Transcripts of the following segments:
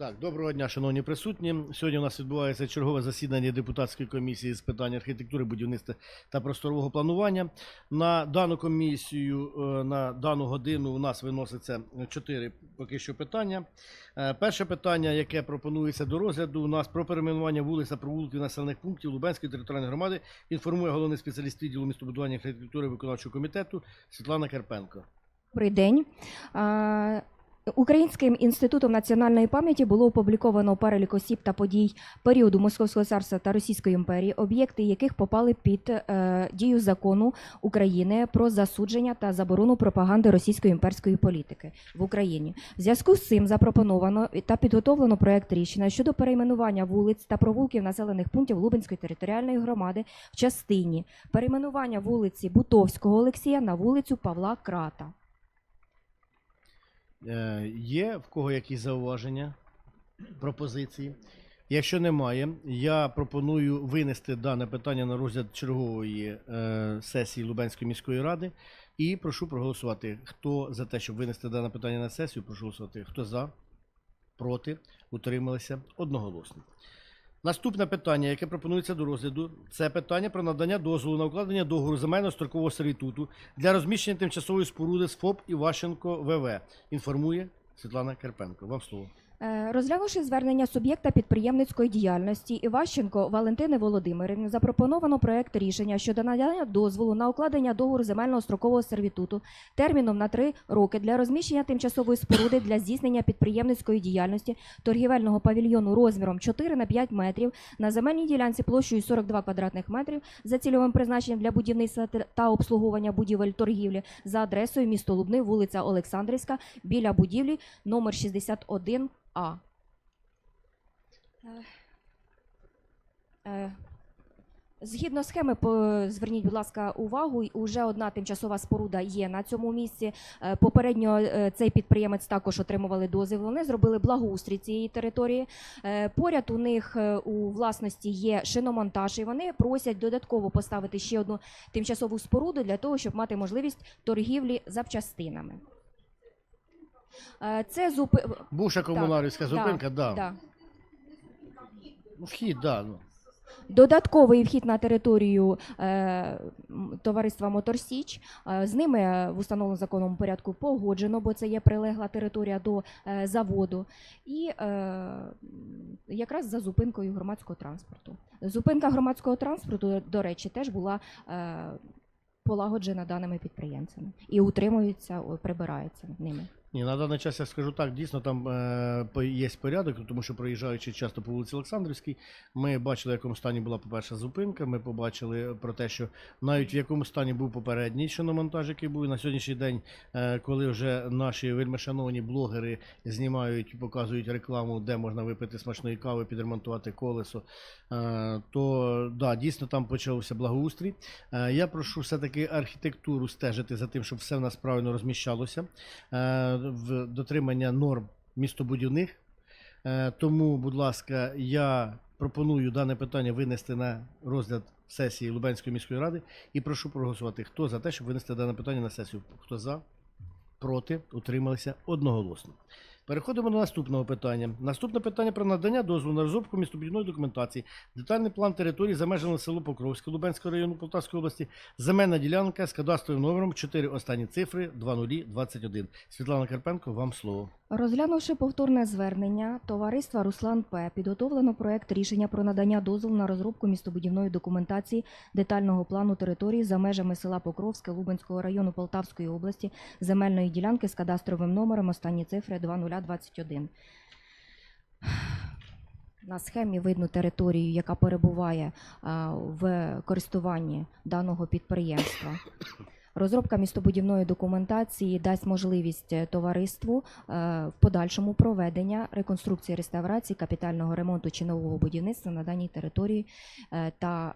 Так, доброго дня, шановні присутні. Сьогодні у нас відбувається чергове засідання депутатської комісії з питань архітектури, будівництва та просторового планування. На дану комісію, е, на дану годину у нас виноситься чотири поки що питання. Е, Перше питання, яке пропонується до розгляду, у нас про перейменування вулиць та провулків населених пунктів Лубенської територіальної громади інформує головний спеціаліст відділу містобудування архітектури виконавчого комітету Світлана Керпенко. Добрий день. Українським інститутом національної пам'яті було опубліковано перелік осіб та подій періоду Московського царства та Російської імперії, об'єкти яких попали під е, дію закону України про засудження та заборону пропаганди російської імперської політики в Україні. В зв'язку з цим запропоновано та підготовлено проект рішення щодо перейменування вулиць та провулків населених пунктів Лубенської територіальної громади в частині перейменування вулиці Бутовського Олексія на вулицю Павла Крата. Е, Є в кого якісь зауваження, пропозиції? Якщо немає, я пропоную винести дане питання на розгляд чергової е, сесії Лубенської міської ради і прошу проголосувати. Хто за те, щоб винести дане питання на сесію, прошу голосувати. Хто за, проти, утрималися одноголосно. Наступне питання, яке пропонується до розгляду, це питання про надання дозволу на укладення договору земельного строкового сервітуту для розміщення тимчасової споруди з ФОП Івашенко ВВ. Інформує Світлана Керпенко. Вам слово. Е, Розглянувши звернення суб'єкта підприємницької діяльності Іващенко Валентини Володимирівни, запропоновано проект рішення щодо надання дозволу на укладення договору земельного строкового сервітуту терміном на три роки для розміщення тимчасової споруди для здійснення підприємницької діяльності торгівельного павільйону розміром 4 на 5 метрів на земельній ділянці площею 42 квадратних метрів за цільовим призначенням для будівництва та- обслуговування будівель торгівлі за адресою місто Лубни, вулиця Олександрівська, біля будівлі номер 61 А. Е, Згідно схеми, по- зверніть, будь ласка, увагу. Уже одна тимчасова споруда є на цьому місці. Е, Попередньо е, цей підприємець також отримували дозвіл. Вони зробили благоустрій цієї території. Е, Поряд у них е, у власності є шиномонтаж, і вони просять додатково поставити ще одну тимчасову споруду для того, щоб мати можливість торгівлі запчастинами. Е, Це зупи... Бувша комунарівська зупинка, да. Да. Ну, вхід, да. Ну. Додатковий вхід на територію е, товариства Моторсіч. Е, з ними в установленому законом порядку погоджено, бо це є прилегла територія до е, заводу. І е, якраз за зупинкою громадського транспорту. Зупинка громадського транспорту, до речі, теж була е, полагоджена даними підприємцями і утримується, прибирається ними. Ні, на даний час я скажу так, дійсно там е, є порядок, тому що проїжджаючи часто по вулиці Олександрівській, ми бачили, в якому стані була по-перше зупинка. Ми побачили про те, що навіть в якому стані був попередній шиномонтаж, який був І на сьогоднішній день, е, коли вже наші вельми шановні блогери знімають, показують рекламу, де можна випити смачної кави, підремонтувати колесо, е, то да, дійсно там почався благоустрій. Е, я прошу все-таки архітектуру стежити за тим, щоб все в нас правильно розміщалося е, в дотримання норм містобудівних. Е, Тому, будь ласка, я пропоную дане питання винести на розгляд сесії Лубенської міської ради і прошу проголосувати. Хто за те, щоб винести дане питання на сесію? Хто за? Проти? Утрималися одноголосно. Переходимо до наступного питання. Наступне питання про надання дозволу на розробку містобудівної документації. Детальний план території за межами село Покровське Лубенського району Полтавської області. Земельна ділянка з кадастровим номером 4 останні цифри 2021. Світлана Карпенко, вам слово. Розглянувши повторне звернення товариства Руслан П, підготовлено проект рішення про надання дозволу на розробку містобудівної документації детального плану території за межами села Покровське Лубенського району Полтавської області, земельної ділянки з кадастровим номером останні цифри 2021. На схемі видно територію, яка перебуває в користуванні даного підприємства. Розробка містобудівної документації дасть можливість е, товариству е, в подальшому проведення реконструкції, реставрації, капітального ремонту чи нового будівництва на даній території е, та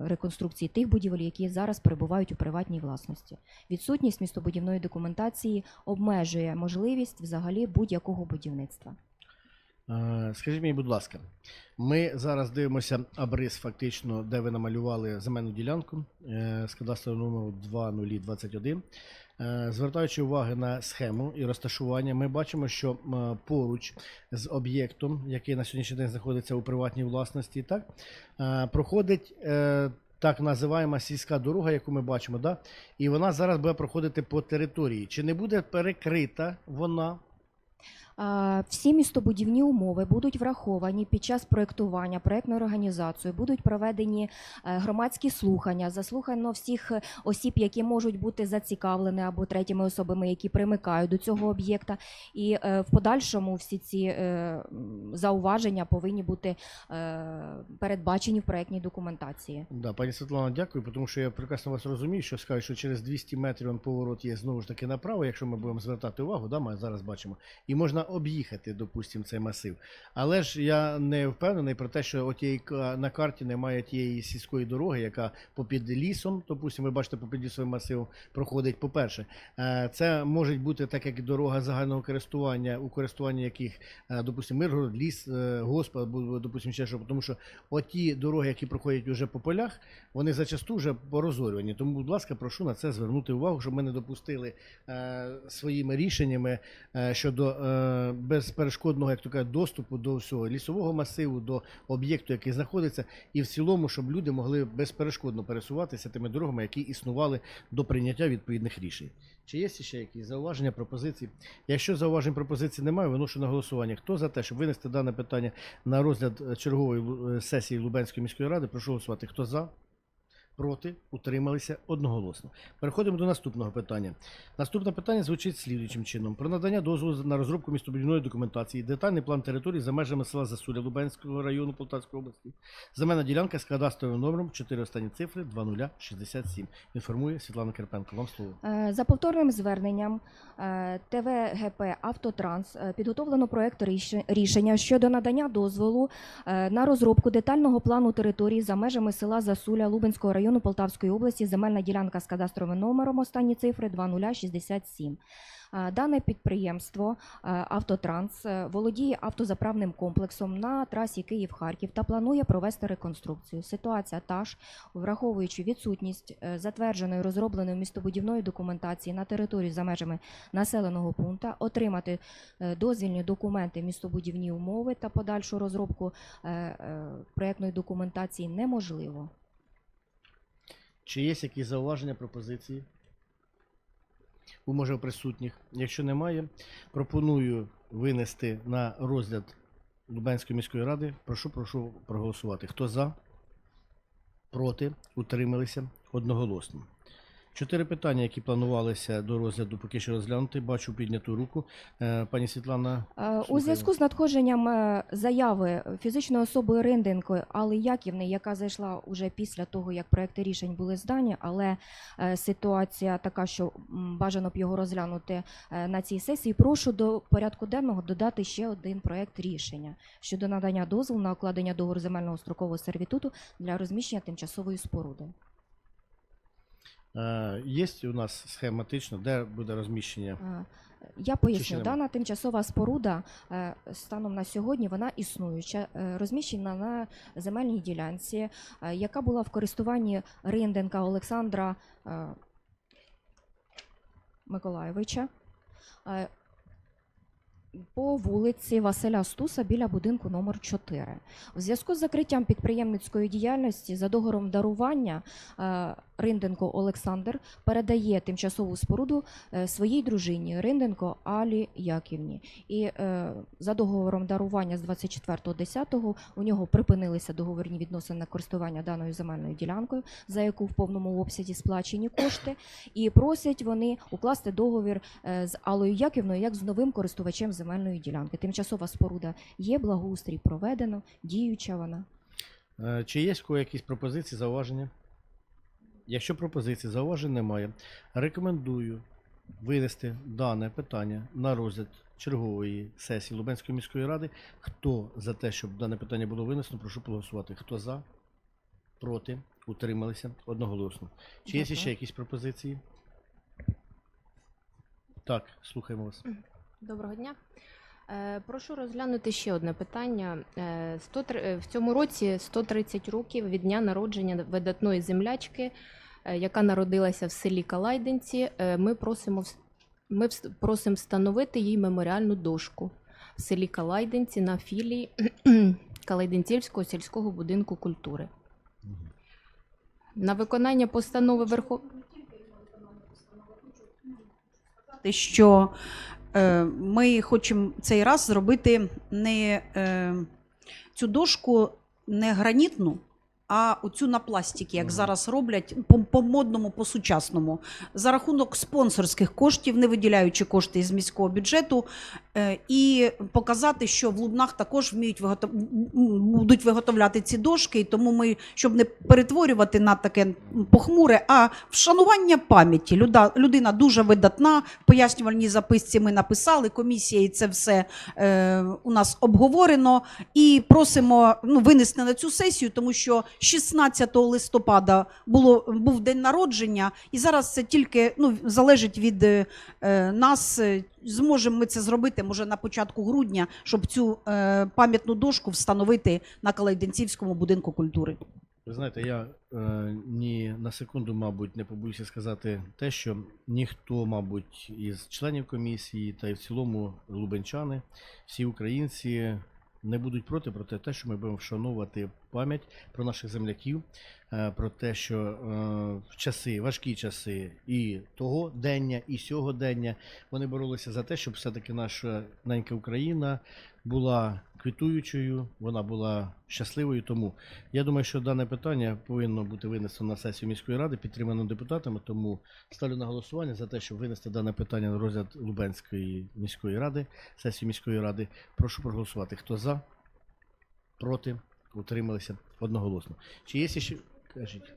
реконструкції тих будівель, які зараз перебувають у приватній власності. Відсутність містобудівної документації обмежує можливість взагалі будь-якого будівництва. Е, Скажіть мені, будь ласка, ми зараз дивимося абрис, фактично, де ви намалювали земельну ділянку е, з кадастровим номером 2021. Е, Звертаючи уваги на схему і розташування, ми бачимо, що поруч з об'єктом, який на сьогоднішній день знаходиться у приватній власності, так, проходить так називаємо сільська дорога, яку ми бачимо, да? і вона зараз буде проходити по території. Чи не буде перекрита вона? Всі містобудівні умови будуть враховані під час проєктування, проєктної організації, будуть проведені е, громадські слухання, заслухано всіх осіб, які можуть бути зацікавлені або третіми особами, які примикають до цього об'єкта. І е, в подальшому всі ці е, зауваження повинні бути передбачені в проєктній документації. Да, пані Світлана, дякую, тому що я прекрасно вас розумію, що скажуть, що через 200 метрів поворот є знову ж таки направо, якщо ми будемо звертати увагу, да, ми зараз бачимо, і можна об'їхати, допустимо, цей масив. Але ж я не впевнений про те, що отієї на карті немає тієї сільської дороги, яка попід лісом, допустимо, ви бачите, попід лісовим масивом проходить. По-перше, Е, це може бути так, як дорога загального користування, у користуванні яких, е, допустимо, Миргород, ліс, е, госп, допустимо, ще що, тому що оті дороги, які проходять вже по полях, вони зачасту вже порозорювані. Тому, будь ласка, прошу на це звернути увагу, щоб ми не допустили своїми рішеннями щодо безперешкодного, як то кажуть, доступу до всього лісового масиву, до об'єкту, який знаходиться, і в цілому, щоб люди могли безперешкодно пересуватися тими дорогами, які існували до прийняття відповідних рішень. Чи є ще якісь зауваження, пропозиції? Якщо зауважень пропозицій немає, виношу на голосування. Хто за те, щоб винести дане питання на розгляд чергової е, сесії Лубенської міської ради, прошу голосувати. Хто за? Проти, утрималися одноголосно. Переходимо до наступного питання. Наступне питання звучить слідуючим чином: про надання дозволу на розробку містобудівної документації, детальний план території за межами села Засуля Лубенського району Полтавської області. Земельна ділянка з кадастровим номером 4 останні цифри 2067. Інформує Світлана Керпенко. Вам слово. Е, За повторним зверненням е, ТВГП Автотранс е, підготовлено проект ріш- рішення щодо надання дозволу на розробку детального плану території за межами села Засуля Лубенського району Полтавської області. Земельна ділянка з кадастровим номером останні цифри 2067. Е, Дане підприємство Автотранс е, володіє автозаправним комплексом на трасі Київ-Харків та планує провести реконструкцію. Ситуація та ж, враховуючи відсутність е, затвердженої розробленої містобудівної документації на території за межами населеного пункту, отримати е, дозвільні документи, містобудівні умови та подальшу розробку проєктної документації неможливо. Чи є якісь зауваження, пропозиції? У може присутніх. Якщо немає, пропоную винести на розгляд Лубенської міської ради. Прошу, прошу проголосувати. Хто за? Проти? Утрималися одноголосно. Чотири питання, які планувалися до розгляду, поки що розглянути. Бачу підняту руку. Е, Пані Світлана, Е, У зв'язку з надходженням е, заяви фізичної особи Ринденко Алли Яківни, яка зайшла уже після того, як проекти рішень були здані, але ситуація така, що бажано б його розглянути на цій сесії. Прошу до порядку денного додати ще один проект рішення щодо надання дозволу на укладення договору земельного строкового сервітуту для розміщення тимчасової споруди. Е, є у нас схематично, де буде розміщення? Е, Я поясню, дана тимчасова споруда е, станом на сьогодні вона існуюча, розміщена на земельній ділянці, яка була в користуванні Ринденка Олександра Миколайовича. е, По вулиці Василя Стуса біля будинку номер 4. У зв'язку з закриттям підприємницької діяльності за договором дарування Ринденко Олександр передає тимчасову споруду е, своїй дружині Ринденко Алі Яківні. І е, за договором дарування з 24.10 у нього припинилися договірні відносини на користування даною земельною ділянкою, за яку в повному обсязі сплачені кошти, і просять вони укласти договір е, з Алою Яківною як з новим користувачем земельної ділянки. Тимчасова споруда є, благоустрій проведено, діюча вона. Чи є якісь пропозиції, зауваження? Якщо пропозицій, зауважень немає, рекомендую винести дане питання на розгляд чергової сесії Лубенської міської ради. Хто за те, щоб дане питання було винесено, прошу проголосувати. Хто за? Проти? Утрималися? Одноголосно. Чи є Дякую. ще якісь пропозиції? Так, слухаємо вас. Доброго дня. Е, Прошу розглянути ще одне питання. Е, 103 е, В цьому році 130 років від дня народження видатної землячки яка народилася в селі Калайденці. Ми просимо ми просимо встановити їй меморіальну дошку в селі Калайденці на філії Калайденцівського сільського будинку культури. На виконання постанови Верховної що ми хочемо цей раз зробити не е, цю дошку не гранітну, а оцю на пластикі, як зараз роблять по, модному, по сучасному, за рахунок спонсорських коштів, не виділяючи кошти із міського бюджету, е, і показати, що в Лубнах також вміють виготов... будуть виготовляти ці дошки, і тому ми, щоб не перетворювати на таке похмуре, а вшанування пам'яті. Люда, людина дуже видатна. В пояснювальній записці ми написали, комісія і це все е, у нас обговорено. І просимо ну, винести на цю сесію, тому що 16 листопада було, був день народження, і зараз це тільки ну, залежить від е, нас. Зможемо ми це зробити може на початку грудня, щоб цю е, пам'ятну дошку встановити на Калайденцівському будинку культури. Ви знаєте, я е, ні на секунду, мабуть, не побоюся сказати те, що ніхто, мабуть, із членів комісії та й в цілому лубенчани, всі українці не будуть проти про те, що ми будемо вшановувати пам'ять про наших земляків, е, про те, що е, в часи, важкі часи і того дення, і сьогодення вони боролися за те, щоб все-таки наша ненька Україна була квітуючою, вона була щасливою. Тому я думаю, що дане питання повинно бути винесено на сесію міської ради, підтримано депутатами. Тому ставлю на голосування за те, щоб винести дане питання на розгляд Лубенської міської ради, сесію міської ради. Прошу проголосувати. Хто за, проти, утрималися одноголосно. Чи є ще кажіть?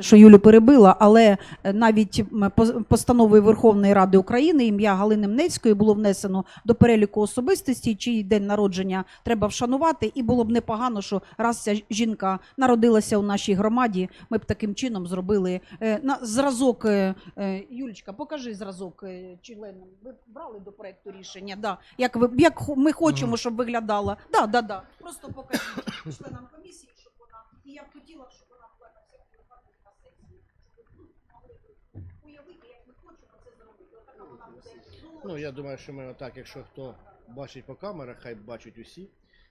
Що Юлю перебила, але е, навіть постановою Верховної Ради України ім'я Галини Мнецької було внесено до переліку особистості, чий день народження треба вшанувати. І було б непогано, що раз ця жінка народилася у нашій громаді, ми б таким чином зробили е, на зразок. е, Юлічка, покажи зразок членам. Ви брали до проекту рішення? Да. Як ви як ми хочемо, щоб виглядала? Да, да, да. Просто покажіть членам комісії, щоб вона. І я б хотіла, щоб вона була на всіх випадках на сесії. Щоб ну, могли б Ну, я думаю, що ми отак, якщо хто бачить по камерах, хай бачать усі.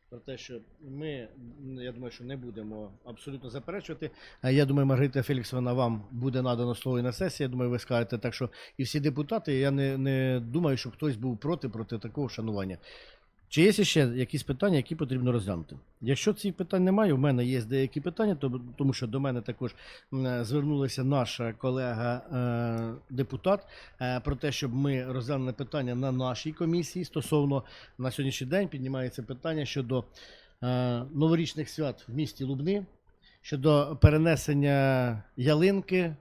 Про те, що ми, я думаю, що не будемо абсолютно заперечувати. Я думаю, Маргарита Феліксовна, вам буде надано слово і на сесії. Я думаю, ви скажете так, що і всі депутати, я не, не думаю, щоб хтось був проти проти такого шанування. Чи є ще якісь питання, які потрібно розглянути? Якщо цих питань немає, у мене є деякі питання, то- тому що до мене також звернулася наша колега е, е, про те, щоб ми розглянули питання на нашій комісії стосовно на сьогоднішній день піднімається питання щодо е, новорічних свят в місті Лубни, щодо перенесення ялинки,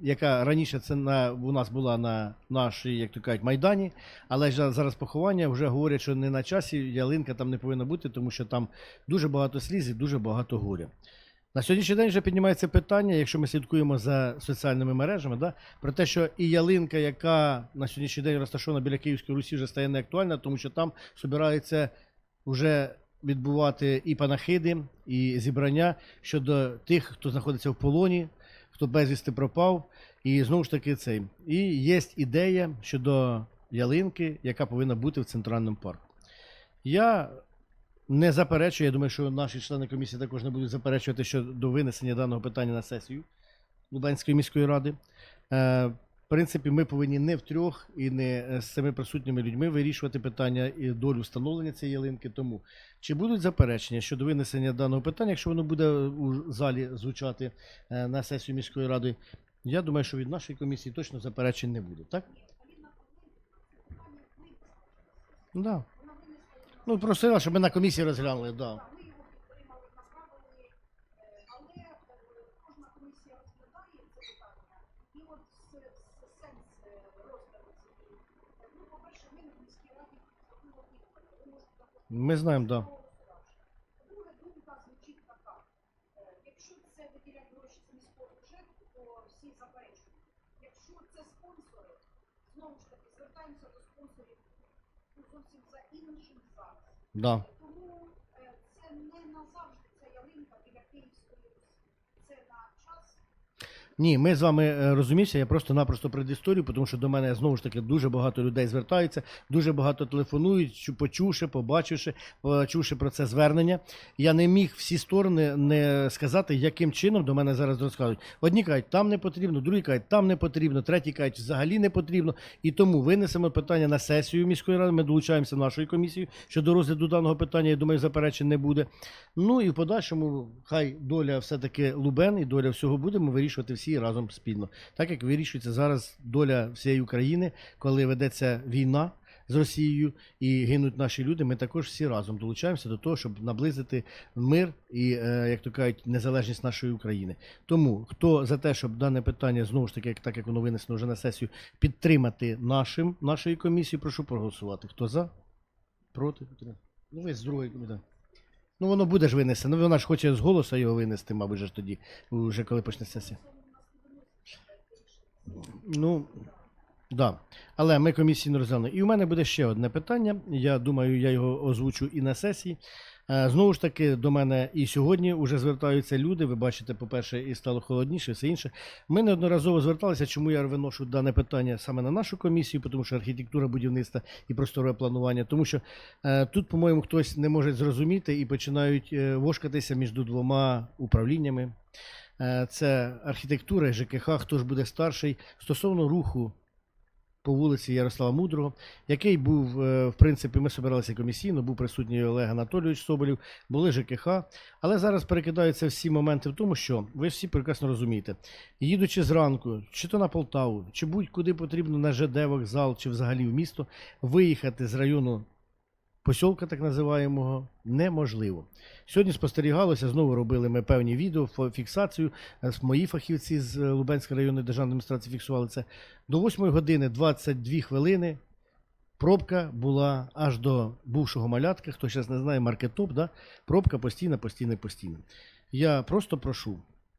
яка раніше це на, у нас була на нашій, як то кажуть, майдані, але ж зараз поховання вже говорять, що не на часі ялинка там не повинна бути, тому що там дуже багато сліз і дуже багато горя. На сьогоднішній день вже піднімається питання, якщо ми слідкуємо за соціальними мережами, да, про те, що і ялинка, яка на сьогоднішній день розташована біля Київської Русі, вже стає неактуальна, тому що там збираються вже відбувати і панахиди, і зібрання щодо тих, хто знаходиться в полоні, хто безвісти пропав. І знову ж таки цей. І є ідея щодо ялинки, яка повинна бути в центральному парку. Я не заперечую, я думаю, що наші члени комісії також не будуть заперечувати щодо винесення даного питання на сесію Лубенської міської ради. В принципі, ми повинні не втрьох і не е, з цими присутніми людьми вирішувати питання і долю встановлення цієї ялинки. Тому чи будуть заперечення щодо винесення даного питання, якщо воно буде у залі звучати е, на сесію міської ради? Я думаю, що від нашої комісії точно заперечень не буде, так? Да. Ну, просила, щоб ми на комісії розглянули. Да. Ми його підтримали, направили, е, але е, кожна комісія розглядає це питання. І от с- с- сенс е, розгляду цієї. е, Ну, по-перше, ми на міській раді зробили опитування. Ви можете також Ми знаємо. Да. проголосувати. Друга думка звучить така. Е, Якщо це виділяти гроші з міського бюджету, то всі заперечують. Якщо це спонсори, знову ж таки, звертаємося до спонсорів ну, зовсім за іншим зараз. Да. Тому е, це не назавжди ця ялинка біля Київської Русі. Це на Ні, ми з вами е, розуміємося, я просто-напросто предісторію, тому що до мене знову ж таки дуже багато людей звертаються, дуже багато телефонують, почувши, побачивши, почувши про це звернення. Я не міг всі сторони не сказати, яким чином до мене зараз розказують. Одні кажуть, там не потрібно, другі кажуть, там не потрібно, треті кажуть, взагалі не потрібно. І тому винесемо питання на сесію міської ради. Ми долучаємося нашою комісією щодо розгляду даного питання. Я думаю, заперечень не буде. Ну і в подальшому, хай доля все-таки Лубен і доля всього будемо вирішувати всі разом спільно. Так як вирішується зараз доля всієї України, коли ведеться війна з Росією і гинуть наші люди, ми також всі разом долучаємося до того, щоб наблизити мир і, е, як то кажуть, незалежність нашої України. Тому хто за те, щоб дане питання знову ж таки, як так як воно винесено вже на сесію, підтримати нашим нашою комісією, прошу проголосувати. Хто за? Проти? Ну, ви з другої комітету. Ну, воно буде ж винесено. Вона ж хоче з голосу його винести, мабуть, ж тоді, вже коли почне сесія. Ну, да. Але ми комісійно розглянули. І у мене буде ще одне питання. Я думаю, я його озвучу і на сесії. Е, Знову ж таки, до мене і сьогодні вже звертаються люди. Ви бачите, по-перше, і стало холодніше, все інше. Ми неодноразово зверталися, чому я виношу дане питання саме на нашу комісію, тому що архітектура будівництва і просторове планування. Тому що е, тут, по-моєму, хтось не може зрозуміти і починають е, вошкатися між двома управліннями. Е, це архітектура ЖКХ, хто ж буде старший стосовно руху по вулиці Ярослава Мудрого, який був, е, в принципі, ми збиралися комісійно, був присутній Олег Анатолійович Соболів, були ЖКХ. Але зараз перекидаються всі моменти в тому, що ви всі прекрасно розумієте, їдучи зранку, чи то на Полтаву, чи будь-куди потрібно на ЖД вокзал, чи взагалі в місто, виїхати з району посілка, так називаємого, неможливо. Сьогодні спостерігалося, знову робили ми певні відео, фіксацію. Е, Мої фахівці з е, Лубенської районної державної адміністрації фіксували це. До 8 години 22 хвилини пробка була аж до бувшого малятка, хто зараз не знає, маркетоп, да? пробка постійна, постійна, постійна. Я просто прошу,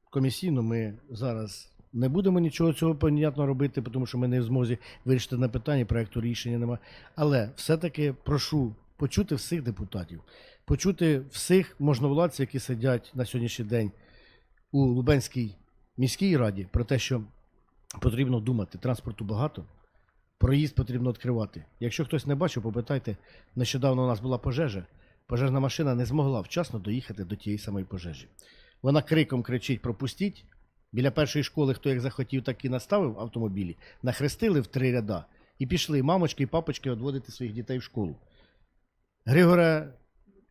комісійно ми зараз не будемо нічого цього понятно робити, тому що ми не в змозі вирішити на питання, проекту рішення нема. Але все-таки прошу почути всіх депутатів, почути всіх можновладців, які сидять на сьогоднішній день у Лубенській міській раді, про те, що потрібно думати, транспорту багато, проїзд потрібно відкривати. Якщо хтось не бачив, попитайте, нещодавно у нас була пожежа. Пожежна машина не змогла вчасно доїхати до тієї самої пожежі. Вона криком кричить: пропустіть. Біля першої школи, хто як захотів, так і наставив автомобілі, нахрестили в три ряда і пішли мамочки і папочки відводити своїх дітей в школу. Григора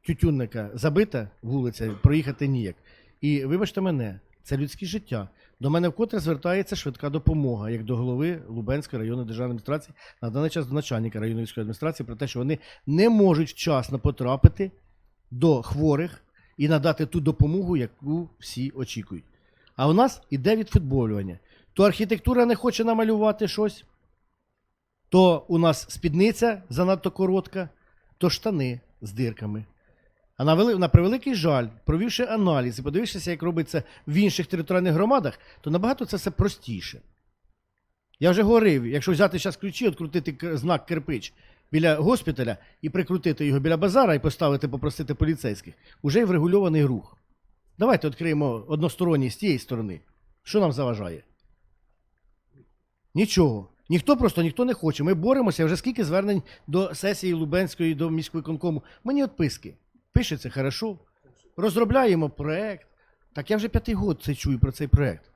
Тютюнника забита вулиця, проїхати ніяк. І вибачте мене, це людське життя. До мене вкотре звертається швидка допомога, як до голови Лубенської районної державної адміністрації, на даний час до начальника районної адміністрації, про те, що вони не можуть вчасно потрапити до хворих і надати ту допомогу, яку всі очікують. А у нас іде відфутболювання. То архітектура не хоче намалювати щось, то у нас спідниця занадто коротка, то штани з дирками. А на, вели... на превеликий жаль, провівши аналіз і подивившися, як робиться в інших територіальних громадах, то набагато це все простіше. Я вже говорив, якщо взяти зараз ключі, відкрутити знак кирпич біля госпіталя і прикрутити його біля базара і поставити, попросити поліцейських, уже й врегульований рух. Давайте відкриємо односторонній з тієї сторони. Що нам заважає? Нічого. Ніхто просто ніхто не хоче. Ми боремося вже скільки звернень до сесії Лубенської, до міської конкому. Мені відписки. Пишеться хорошо. Розробляємо проект. Так я вже п'ятий год це чую про цей проект.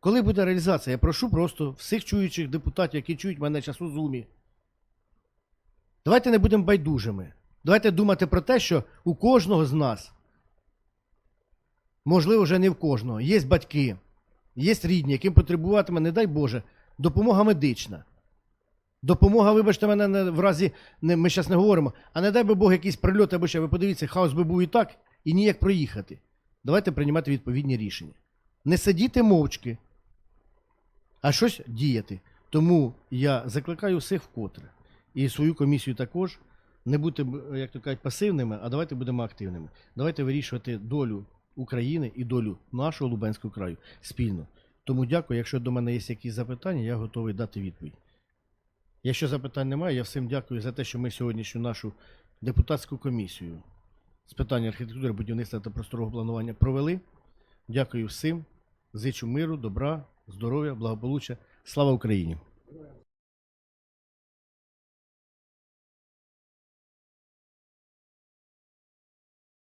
Коли буде реалізація, я прошу просто всіх чуючих депутатів, які чують мене зараз у зумі. Давайте не будемо байдужими. Давайте думати про те, що у кожного з нас, можливо, вже не в кожного, є батьки, є рідні, яким потребуватиме, не дай Боже, допомога медична. Допомога, вибачте мене, не, в разі, не, ми зараз не говоримо, а не дай би Бог якийсь прильот або ще, ви подивіться, хаос би був і так, і ніяк проїхати. Давайте приймати відповідні рішення. Не сидіти мовчки, а щось діяти. Тому я закликаю всіх вкотре. І свою комісію також не бути, як то кажуть, пасивними, а давайте будемо активними. Давайте вирішувати долю України і долю нашого Лубенського краю спільно. Тому дякую. Якщо до мене є якісь запитання, я готовий дати відповідь. Якщо запитань немає, я всім дякую за те, що ми сьогоднішню нашу депутатську комісію з питань архітектури, будівництва та просторового планування провели. Дякую всім. Зичу миру, добра, здоров'я, благополуччя. Слава Україні!